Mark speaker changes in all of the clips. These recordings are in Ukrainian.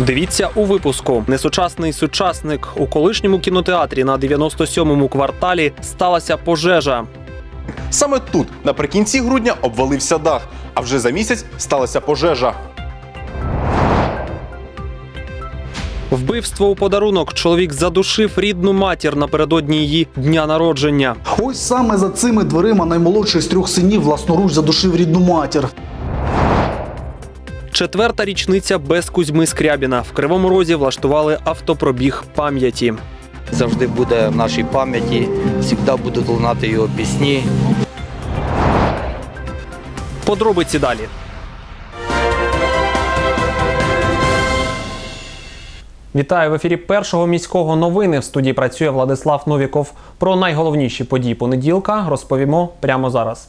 Speaker 1: Дивіться у випуску. Несучасний сучасник у колишньому кінотеатрі на 97-му кварталі сталася пожежа.
Speaker 2: Саме тут наприкінці грудня обвалився дах, а вже за місяць сталася пожежа.
Speaker 1: Вбивство у подарунок. Чоловік задушив рідну матір напередодні її дня народження.
Speaker 3: Ось саме за цими дверима наймолодший з трьох синів власноруч задушив рідну матір.
Speaker 1: Четверта річниця без Кузьми Скрябіна. В Кривому Розі влаштували автопробіг пам'яті.
Speaker 4: завжди буде в нашій пам'яті, завжди будуть лунати його пісні.
Speaker 1: Подробиці далі. Вітаю в ефірі першого міського новини. В студії працює Владислав Новіков. Про найголовніші події понеділка розповімо прямо зараз.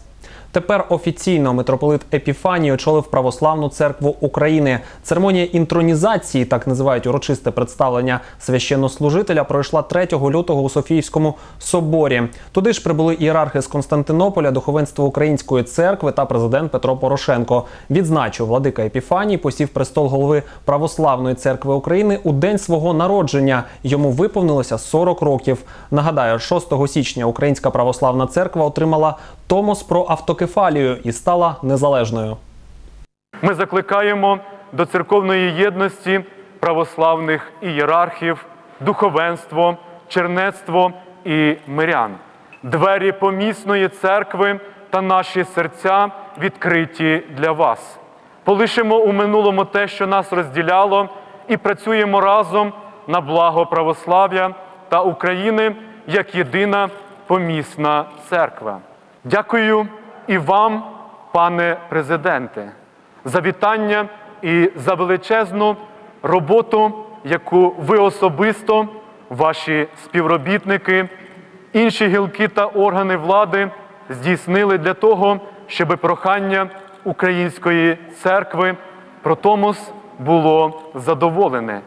Speaker 1: Тепер офіційно митрополит Епіфаній очолив Православну церкву України. Церемонія інтронізації, так називають урочисте представлення священнослужителя, пройшла 3 лютого у Софійському соборі. Туди ж прибули ієрархи з Константинополя, духовенство Української церкви та президент Петро Порошенко. Відзначив владика Епіфаній, посів престол голови Православної церкви України у день свого народження. Йому виповнилося 40 років. Нагадаю, 6 січня Українська православна церква отримала Томос про автокефалію і стала незалежною.
Speaker 5: Ми закликаємо до церковної єдності православних ієрархів, духовенство, чернецтво і мирян. Двері помісної церкви та наші серця відкриті для вас. Полишимо у минулому те, що нас розділяло, і працюємо разом на благо православ'я та України як єдина помісна церква. Дякую і вам, пане президенте, за вітання і за величезну роботу, яку ви особисто, ваші співробітники, інші гілки та органи влади здійснили для того, щоб прохання Української церкви про Томос було задоволене.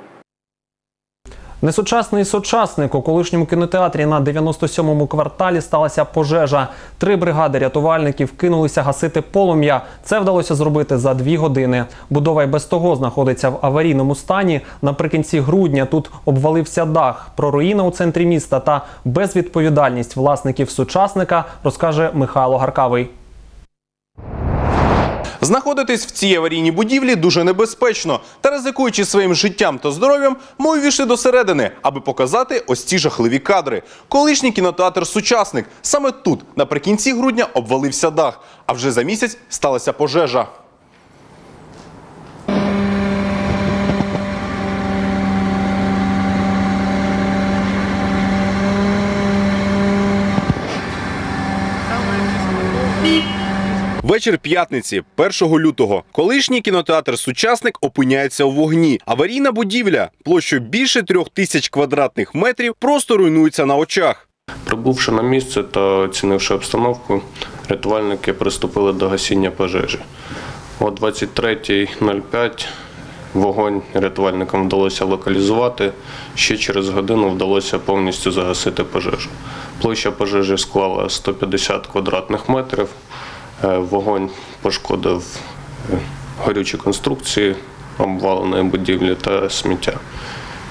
Speaker 1: Несучасний сучасник у колишньому кінотеатрі на 97-му кварталі сталася пожежа. Три бригади рятувальників кинулися гасити полум'я. Це вдалося зробити за дві години. Будова й без того знаходиться в аварійному стані. Наприкінці грудня тут обвалився дах. Про руїни у центрі міста та безвідповідальність власників сучасника розкаже Михайло Гаркавий.
Speaker 2: Знаходитись в цій аварійній будівлі дуже небезпечно. Та ризикуючи своїм життям та здоров'ям, ми увійшли до середини, аби показати ось ці жахливі кадри. Колишній кінотеатр Сучасник саме тут наприкінці грудня обвалився дах, а вже за місяць сталася пожежа. Вечір п'ятниці, 1 лютого, колишній кінотеатр Сучасник опиняється у вогні. Аварійна будівля площею більше трьох тисяч квадратних метрів просто руйнується на очах.
Speaker 6: Прибувши на місце та оцінивши обстановку, рятувальники приступили до гасіння пожежі. О 23.05 вогонь рятувальникам вдалося локалізувати. Ще через годину вдалося повністю загасити пожежу. Площа пожежі склала 150 квадратних метрів. Е, Вогонь пошкодив е, горючі конструкції обваленої будівлі та сміття.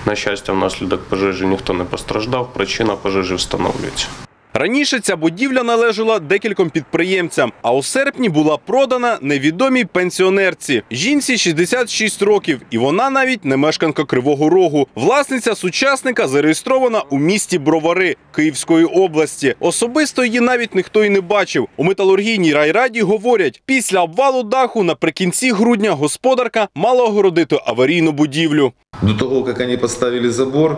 Speaker 6: На щастя, внаслідок пожежі ніхто не постраждав. Причина пожежі встановлюється.
Speaker 2: Раніше ця будівля належала декільком підприємцям, а у серпні була продана невідомій пенсіонерці. Жінці 66 років, і вона навіть не мешканка Кривого Рогу. Власниця сучасника зареєстрована у місті Бровари Київської області. Особисто її навіть ніхто і не бачив. У металургійній райраді говорять, після обвалу даху наприкінці грудня господарка мала огородити аварійну будівлю.
Speaker 7: До того, как они поставили забор,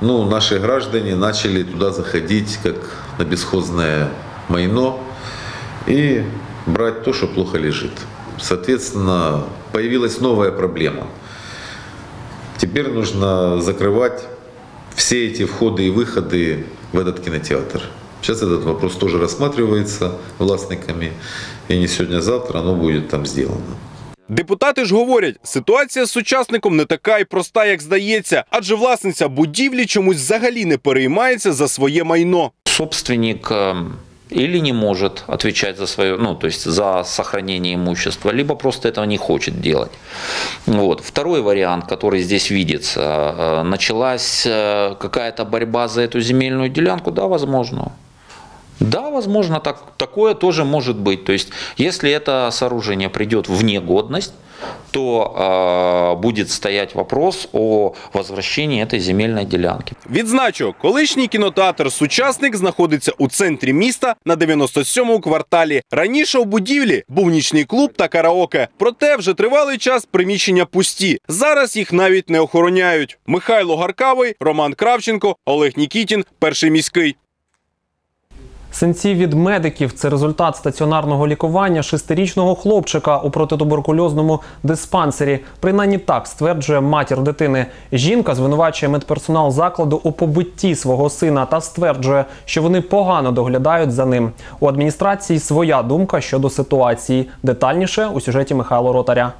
Speaker 7: ну, наши граждане начали туда заходить, как на бесхозное майно, и брать то, что плохо лежит. Соответственно, появилась новая проблема. Теперь нужно закрывать все эти входы и выходы в этот кинотеатр. Сейчас этот вопрос тоже рассматривается властниками, и не сегодня-завтра оно будет там сделано.
Speaker 2: Депутати ж говорять, ситуація з сучасником не така і проста, як здається, адже власниця будівлі чомусь взагалі не переймається за своє майно.
Speaker 8: собственник э, или не может отвечать за свое, ну, то есть за сохранение имущества, либо просто этого не хочет делать. Вот. Второй вариант, который здесь видится, э, началась э, какая-то борьба за эту земельную делянку, да, возможно. Да, возможно, так, такое тоже может быть. То есть, если это сооружение придет в негодность, то э, будет стоять вопрос о возвращении этой земельной делянки.
Speaker 2: Відзначу, колишній кінотеатр Сучасник знаходиться у центрі міста на 97-му кварталі. Раніше у будівлі був нічний клуб та караоке. Проте вже тривалий час приміщення пусті. Зараз їх навіть не охороняють. Михайло Гаркавий, Роман Кравченко, Олег Нікітін, перший міський.
Speaker 1: Синці від медиків це результат стаціонарного лікування шестирічного хлопчика у протитуберкульозному диспансері. Принаймні так стверджує матір дитини. Жінка звинувачує медперсонал закладу у побитті свого сина та стверджує, що вони погано доглядають за ним. У адміністрації своя думка щодо ситуації. Детальніше у сюжеті Михайла Ротаря.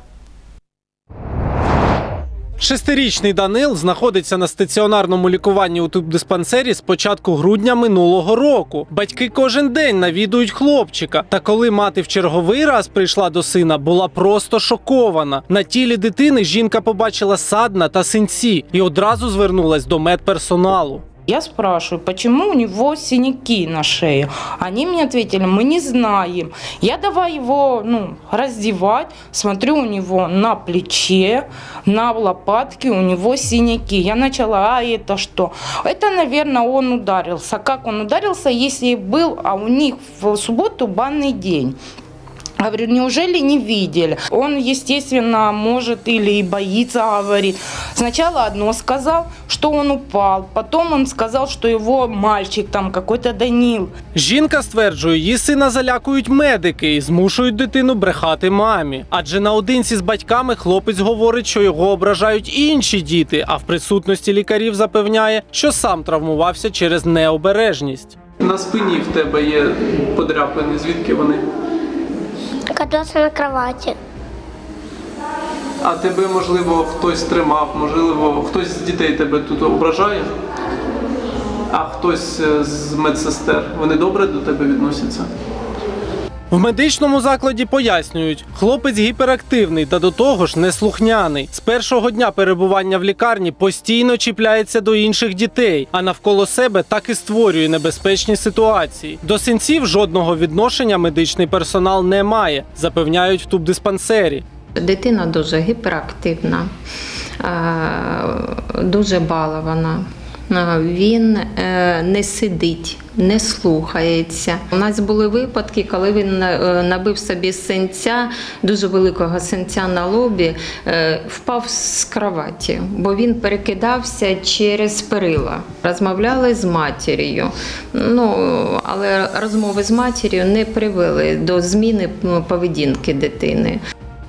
Speaker 9: Шестирічний Данил знаходиться на стаціонарному лікуванні у тубдиспансері з початку грудня минулого року. Батьки кожен день навідують хлопчика. Та коли мати в черговий раз прийшла до сина, була просто шокована. На тілі дитини жінка побачила садна та синці і одразу звернулась до медперсоналу.
Speaker 10: Я спрашиваю, почему у него синяки на шее? Они мне ответили, мы не знаем. Я давай его ну, раздевать, смотрю у него на плече, на лопатке у него синяки. Я начала, а это что? Это, наверное, он ударился. Как он ударился, если был, а у них в субботу банный день. Говорю, неужели не видели? Он, естественно, может или и боится, говорит. Сначала одно сказал, что он упал. Потом он сказал, что его мальчик там какой-то Данил.
Speaker 9: Жінка стверджує, її сина залякують медики і змушують дитину брехати мамі. Адже наодинці з батьками хлопець говорить, що його ображають інші діти, а в присутності лікарів запевняє, що сам травмувався через необережність.
Speaker 11: На спині в тебе є подряпини, звідки вони?
Speaker 12: Катался на кровати.
Speaker 11: А тебе, можливо, хтось тримав, можливо, хтось з дітей тебе тут ображає, а хтось е, з медсестер. Вони добре до тебе відносяться?
Speaker 9: В медичному закладі пояснюють, хлопець гіперактивний та до того ж неслухняний. З першого дня перебування в лікарні постійно чіпляється до інших дітей, а навколо себе так і створює небезпечні ситуації. До синців жодного відношення медичний персонал не має, запевняють в тубдиспансері.
Speaker 13: Дитина дуже гіперактивна, дуже балована. Е, Він е, не сидить, не слухається. У нас були випадки, коли він е, набив собі синця, дуже великого синця на лобі, впав з кроваті, бо він перекидався через перила. Розмовляли з матір'ю, ну, але розмови з матір'ю не привели до зміни поведінки дитини.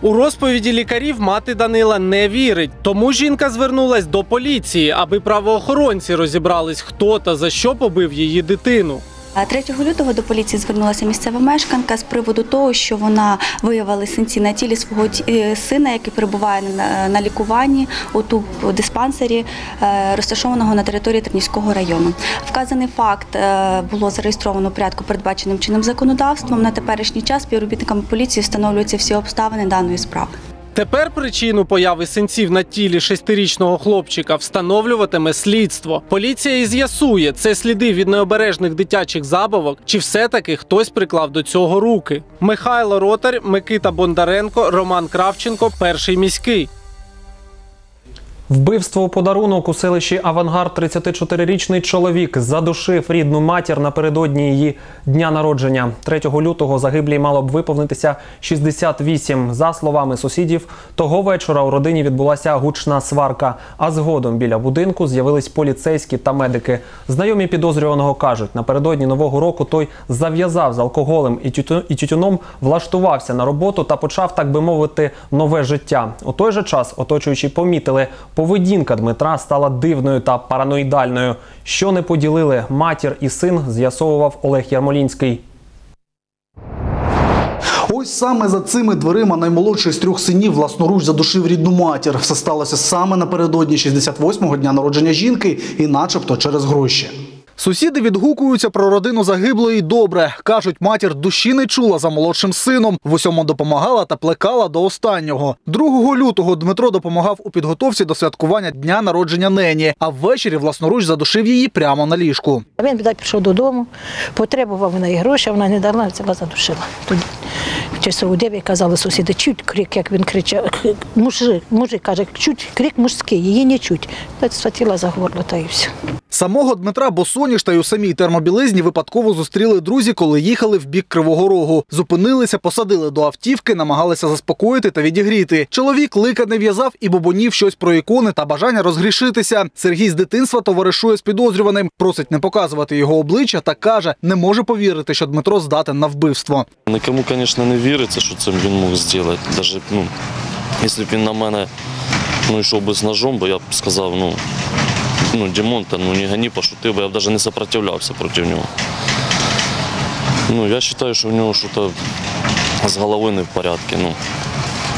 Speaker 9: У розповіді лікарів мати Данила не вірить, тому жінка звернулась до поліції, аби правоохоронці розібрались, хто та за що побив її дитину.
Speaker 14: А 3 лютого до поліції звернулася місцева мешканка з приводу того, що вона виявила синці на тілі свого е, сина, який перебуває на, лікуванні у ту диспансері, е, розташованого на території Тернівського району. Вказаний факт е, було зареєстровано у порядку, передбаченим чинним законодавством. На теперішній час співробітниками поліції встановлюються всі обставини даної справи.
Speaker 9: Тепер причину появи синців на тілі шестирічного хлопчика встановлюватиме слідство. Поліція і з'ясує, це сліди від необережних дитячих забавок, чи все-таки хтось приклав до цього руки. Михайло Ротар, Микита Бондаренко, Роман Кравченко, перший міський.
Speaker 1: Вбивство у подарунок у селищі Авангард 34-річний чоловік задушив рідну матір напередодні її дня народження. 3 лютого загиблій мало б виповнитися 68. За словами сусідів, того вечора у родині відбулася гучна сварка. А згодом біля будинку з'явились поліцейські та медики. Знайомі підозрюваного кажуть, напередодні нового року той зав'язав з алкоголем і тютю- і тютюном, влаштувався на роботу та почав, так би мовити, нове життя. У той же час оточуючі помітили, поведінка Дмитра стала дивною та параноїдальною. Що не поділили матір і син, з'ясовував Олег Ярмолінський.
Speaker 3: Ось саме за цими дверима наймолодший з трьох синів власноруч задушив рідну матір. Все сталося саме напередодні 68-го дня народження жінки і начебто через гроші. Сусіди відгукуються про родину загиблої добре. Кажуть, матір душі не чула за молодшим сином. В усьому допомагала та плекала до останнього. 2 лютого Дмитро допомагав у підготовці до святкування дня народження Нені, а ввечері власноруч задушив її прямо на ліжку.
Speaker 15: Він біда пішов додому, потребував вона і гроші, вона не дала, взяла задушила. В часову 9 казали сусіди, чуть крик, як він кричав. Мужик, мужик каже, чуть крик мужський, її не чуть. Та схватила за горло та і все.
Speaker 3: Самого Дмитра Босоніж та й у самій термобілизні випадково зустріли друзі, коли їхали в бік Кривого Рогу. Зупинилися, посадили до автівки, намагалися заспокоїти та відігріти. Чоловік лика не в'язав і бобонів щось про ікони та бажання розгрішитися. Сергій з дитинства товаришує з підозрюваним, просить не показувати його обличчя та каже, не може повірити, що Дмитро здатен на вбивство.
Speaker 16: Нікому, звісно, не віриться, що це він мог зробити. Даже, ну, якщо б він на мене ну, йшов би з ножом, бо я б сказав, ну, ну Дімон, та ну не гані, пошутив, бо я б навіть не сопротивлявся проти нього. Ну, я вважаю, що в нього щось з головою не в порядку. Ну,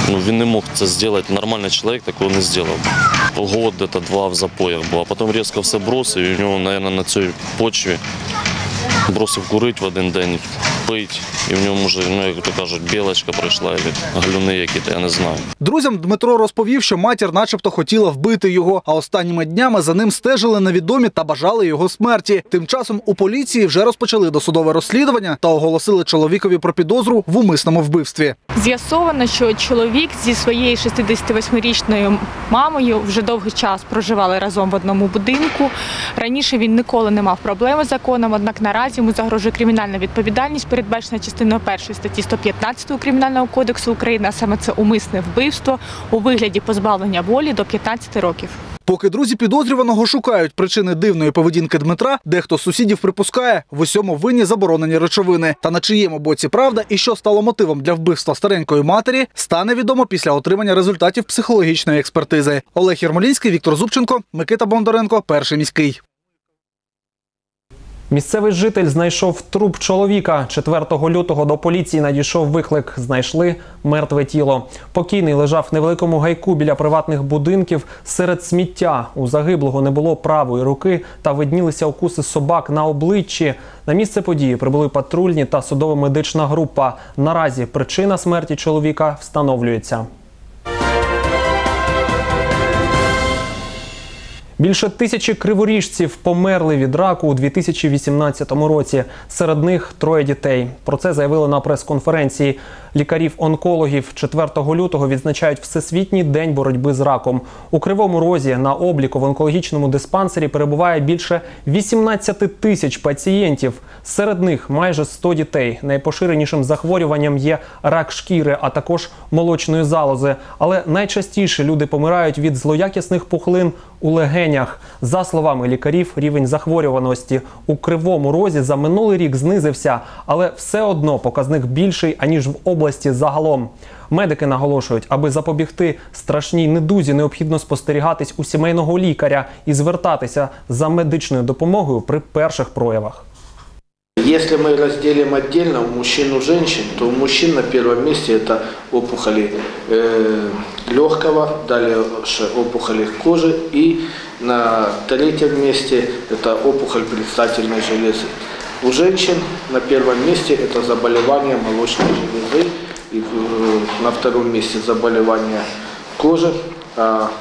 Speaker 16: ну, він не мог це зробити. Нормальний чоловік такого не зробив. Год, десь два в запоях був, а потім різко все бросив, і у нього, мабуть, на цій почві бросив курити в один день, пить, і в ньому може, ну, як то кажуть, білочка прийшла, або галюни які-то, я не знаю.
Speaker 3: Друзям Дмитро розповів, що матір начебто хотіла вбити його, а останніми днями за ним стежили невідомі та бажали його смерті. Тим часом у поліції вже розпочали досудове розслідування та оголосили чоловікові про підозру в умисному вбивстві.
Speaker 17: З'ясовано, що чоловік зі своєю 68-річною мамою вже довгий час проживали разом в одному будинку. Раніше він ніколи не мав проблеми з законом, однак наразі йому загрожує кримінальна відповідальність, передбачена частиною першої статті 115 Кримінального кодексу України, а саме це умисне вбивство у вигляді позбавлення волі до 15 років.
Speaker 3: Поки друзі підозрюваного шукають причини дивної поведінки Дмитра, дехто з сусідів припускає, в усьому винні заборонені речовини. Та на чиєму боці правда і що стало мотивом для вбивства старенької матері, стане відомо після отримання результатів психологічної експертизи. Олег Єрмолінський, Віктор Зубченко, Микита Бондаренко, перший міський.
Speaker 1: Місцевий житель знайшов труп чоловіка. 4 лютого до поліції надійшов виклик. Знайшли мертве тіло. Покійний лежав в невеликому гайку біля приватних будинків серед сміття. У загиблого не було правої руки та виднілися укуси собак на обличчі. На місце події прибули патрульні та судово-медична група. Наразі причина смерті чоловіка встановлюється. Більше тисячі криворіжців померли від раку у 2018 році. Серед них троє дітей. Про це заявили на прес-конференції лікарів-онкологів. 4 лютого відзначають Всесвітній день боротьби з раком. У Кривому Розі на обліку в онкологічному диспансері перебуває більше 18 тисяч пацієнтів. Серед них майже 100 дітей. Найпоширенішим захворюванням є рак шкіри, а також молочної залози. Але найчастіше люди помирають від злоякісних пухлин у легенях. За словами лікарів, рівень захворюваності у кривому розі за минулий рік знизився, але все одно показник більший аніж в області загалом. Медики наголошують, аби запобігти страшній недузі, необхідно спостерігатись у сімейного лікаря і звертатися за медичною допомогою при перших проявах.
Speaker 18: Если мы разделим отдельно мужчин и женщин, то у мужчин на первом месте это опухоли э, легкого, дальше опухоли кожи и на третьем месте это опухоль предстательной железы. У женщин на первом месте это заболевание молочной железы и э, на втором месте заболевание кожи, а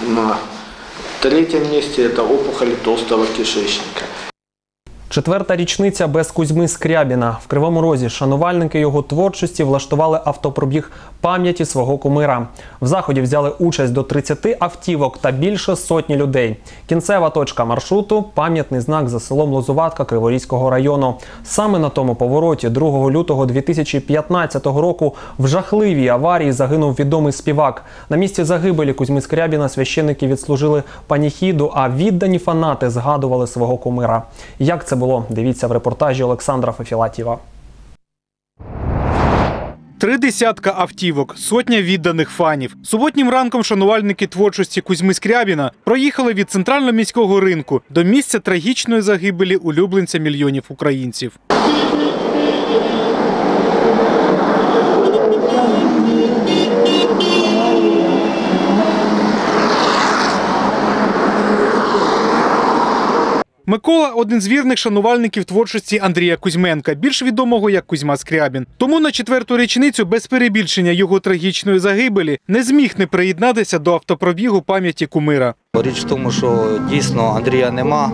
Speaker 18: на третьем месте это опухоли толстого кишечника.
Speaker 1: Четверта річниця без Кузьми Скрябіна. В Кривому Розі шанувальники його творчості влаштували автопробіг пам'яті свого кумира. В заході взяли участь до 30 автівок та більше сотні людей. Кінцева точка маршруту пам'ятний знак за селом Лозуватка Криворізького району. Саме на тому повороті 2 лютого 2015 року в жахливій аварії загинув відомий співак. На місці загибелі Кузьми Скрябіна священники відслужили паніхіду, а віддані фанати згадували свого кумира. Як це було? Дивіться в репортажі Олександра Фефілатіва.
Speaker 19: Три десятка автівок, сотня відданих фанів. Суботнім ранком шанувальники творчості Кузьми Скрябіна проїхали від центрального міського ринку до місця трагічної загибелі улюбленця мільйонів українців. Микола один з вірних шанувальників творчості Андрія Кузьменка, більш відомого як Кузьма Скрябін. Тому на четверту річницю без перебільшення його трагічної загибелі не зміг не приєднатися до автопробігу пам'яті кумира.
Speaker 4: Річ в тому, що дійсно Андрія нема,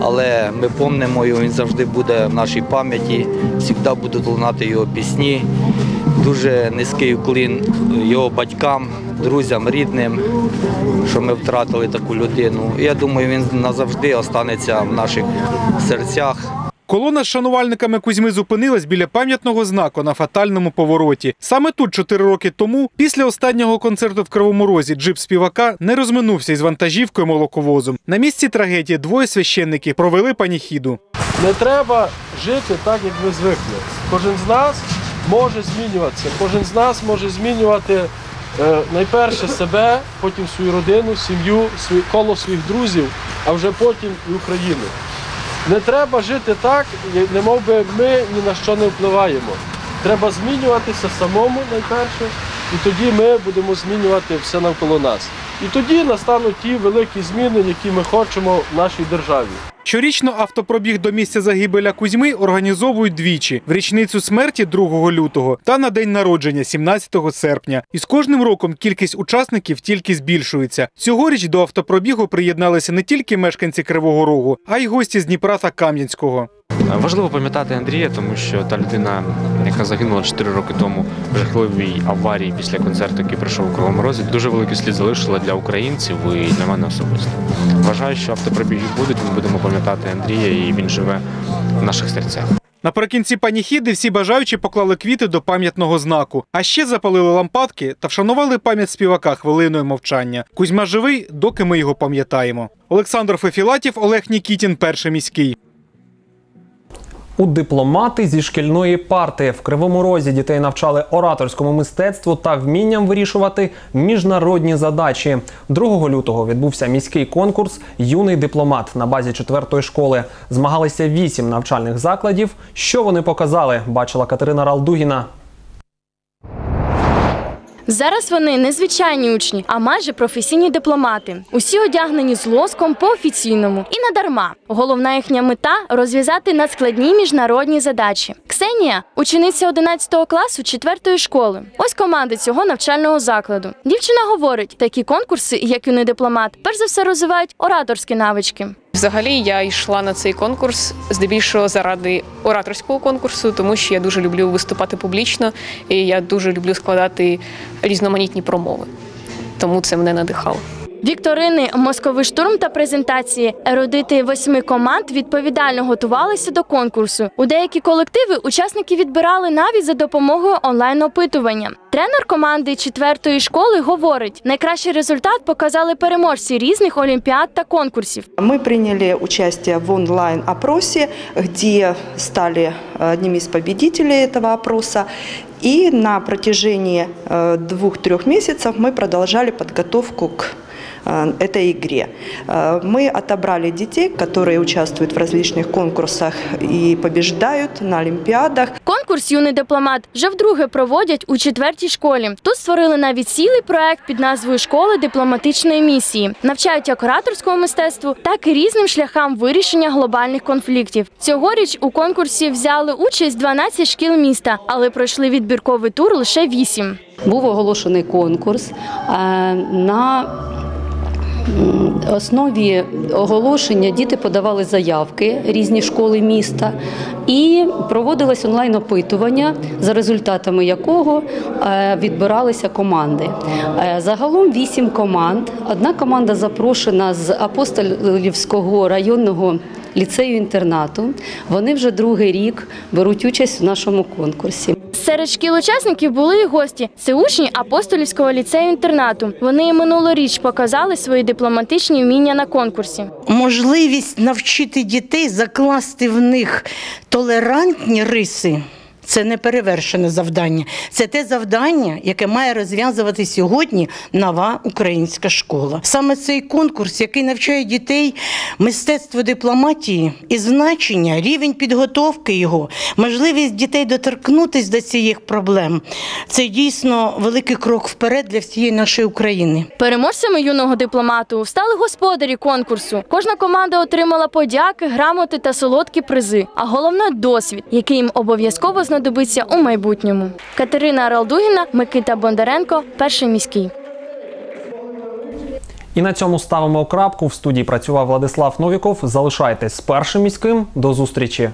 Speaker 4: але ми помнимо його, він завжди буде в нашій пам'яті, завжди будуть лунати його пісні. Дуже низький уклін його батькам, друзям, рідним, що ми втратили таку людину. Я думаю, він назавжди останеться в наших серцях.
Speaker 19: Колона з шанувальниками Кузьми зупинилась біля пам'ятного знаку на фатальному повороті. Саме тут, чотири роки тому, після останнього концерту в Кривому Розі, джип співака не розминувся із вантажівкою молоковозом. На місці трагедії двоє священників провели паніхіду.
Speaker 20: Не треба жити так, як ми звикли. Кожен з нас може змінюватися, кожен з нас може змінювати е, найперше себе, потім свою родину, сім'ю, коло своїх друзів, а вже потім і Україну. Не треба жити так, не мов би ми ні на що не впливаємо. Треба змінюватися самому найперше, і тоді ми будемо змінювати все навколо нас. І тоді настануть ті великі зміни, які ми хочемо в нашій державі.
Speaker 19: Щорічно автопробіг до місця загибеля Кузьми організовують двічі в річницю смерті 2 лютого та на день народження 17 серпня. І з кожним роком кількість учасників тільки збільшується. Цьогоріч до автопробігу приєдналися не тільки мешканці Кривого Рогу, а й гості з Дніпра та Кам'янського.
Speaker 21: Важливо пам'ятати Андрія, тому що та людина, яка загинула 4 роки тому в жахливій аварії після концерту, який пройшов у Кривому Розі, дуже великий слід залишила для українців і для мене особисто. Вважаю, що автопробіги будуть. Ми будемо пам'ятати Андрія, і він живе в наших серцях.
Speaker 19: Наприкінці паніхіди всі бажаючі поклали квіти до пам'ятного знаку, а ще запалили лампадки та вшанували пам'ять співака хвилиною мовчання. Кузьма живий, доки ми його пам'ятаємо. Олександр Фефілатів, Олег Нікітін, перший міський.
Speaker 1: У дипломати зі шкільної парти в Кривому Розі дітей навчали ораторському мистецтву та вмінням вирішувати міжнародні задачі. 2 лютого відбувся міський конкурс Юний дипломат на базі четвертої школи. Змагалися вісім навчальних закладів. Що вони показали? Бачила Катерина Ралдугіна.
Speaker 22: Зараз вони не звичайні учні, а майже професійні дипломати. Усі одягнені з лоском по офіційному і не дарма. Головна їхня мета розв'язати надскладні міжнародні задачі. Ксенія учениця 11 класу 4 школи. Ось команди цього навчального закладу. Дівчина говорить, такі конкурси, як юний дипломат, перш за все розвивають ораторські навички.
Speaker 23: Взагалі я йшла на цей конкурс здебільшого заради ораторського конкурсу, тому що я дуже люблю виступати публічно і я дуже люблю складати різноманітні промови. Тому це мене надихало.
Speaker 22: Вікторини, мозковий штурм та презентації. Ерудити восьми команд відповідально готувалися до конкурсу. У деякі колективи учасники відбирали навіть за допомогою онлайн-опитування. Тренер команди четвертої школи говорить: найкращий результат показали переможці різних олімпіад та конкурсів.
Speaker 24: Мы приняли участие в онлайн-опросе, где стали одними из победителей этого опроса. И на протяжении э, двух-трех месяцев мы продолжали подготовку к э, этой игре. Э, Мы отобрали детей, которые участвуют в различных конкурсах и побеждают на олимпиадах.
Speaker 22: Конкурс юний дипломат вже вдруге проводять у четвертій школі. Тут створили навіть цілий проект під назвою Школи дипломатичної місії. Навчають як ораторському мистецтву, так і різним шляхам вирішення глобальних конфліктів. Цьогоріч у конкурсі взяли участь 12 шкіл міста, але пройшли відбірковий тур лише 8.
Speaker 25: Був оголошений конкурс е, на м, основі оголошення діти подавали заявки різні школи міста і проводилось онлайн-опитування, за результатами якого е, відбиралися команди. Е, Загалом вісім команд. Одна команда запрошена з Апостолівського районного ліцею-інтернату. Вони вже другий рік беруть участь в нашому конкурсі.
Speaker 22: Серед шкіл-учасників були і гості. Це учні апостолівського ліцею інтернату. Вони і минулоріч показали свої дипломатичні вміння на конкурсі.
Speaker 26: можливість навчити дітей закласти в них толерантні риси.
Speaker 27: Це не перевершене завдання. Це те завдання, яке має розв'язувати сьогодні нова українська школа. Саме цей конкурс, який навчає дітей мистецтву дипломатії і значення, рівень підготовки його, можливість дітей доторкнутися до цих проблем. Це дійсно великий крок вперед для всієї нашої України.
Speaker 22: Переможцями юного дипломату стали господарі конкурсу. Кожна команда отримала подяки, грамоти та солодкі призи. А головне досвід, який їм обов'язково знадобиться у майбутньому. Катерина Ралдугіна, Микита Бондаренко, перший міський.
Speaker 1: І на цьому ставимо крапку. В студії працював Владислав Новіков. Залишайтесь з першим міським. До зустрічі.